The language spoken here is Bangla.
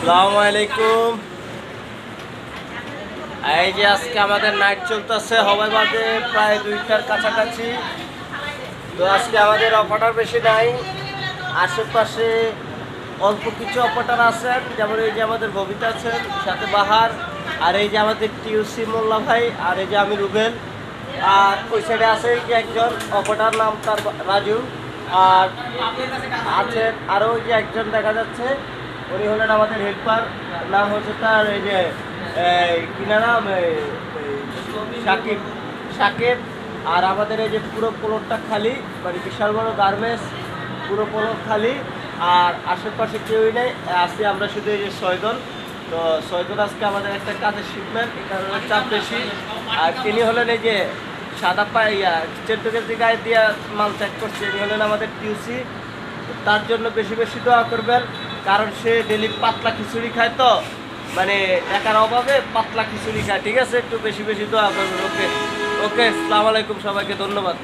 আসসালামু আলাইকুম। এই যে আজকে আমাদের নাইট চলতেছে হবাই বাজে প্রায় দুইটার কাছাকাছি। তো আজকে আমাদের অপারেটর বেশি নাই। আশেপাশে অল্প কিছু অপারেটর আছেন যেমন এই যে আমাদের ববিতা আছেন, সাথে বাহার, আর এই যে আমাদের টিউসি মোল্লা ভাই, আর এই যে আমি রুবেল। আর ওই সাইডে আছে যে একজন অপারেটর নাম তার রাজু। আর আছেন আরও যে একজন দেখা যাচ্ছে। উনি হলেন আমাদের হেল্পার নাম হচ্ছে তার এই যে কি নাম সাকিব। সাকিব, আর আমাদের এই যে পুরো পোলটটা খালি মানে বিশাল বড় গার্মেন্টস, পুরো পোলট খালি, আর আশেপাশে কেউই নেই আছি আমরা শুধু এই যে ছয়জন তো ছয়জন আজকে আমাদের একটা কাজের শিখবেন কারণে চাপ বেশি। আর তিনি হলেন এই যে সাদা পাইয়া চোদ্দ কেজি গায়ে দিয়ে মাল ত্যাগ করছে ইনি হলেন আমাদের টিউসি তার জন্য বেশি বেশি দোয়া করবেন। কারণ সে ডেলি পাতলা খিচুড়ি খায় তো মানে একার অভাবে পাতলা খিচুড়ি খায়। ঠিক আছে, একটু বেশি বেশি তো আপনার ওকে ওকে আসসালামু আলাইকুম সবাইকে, ধন্যবাদ।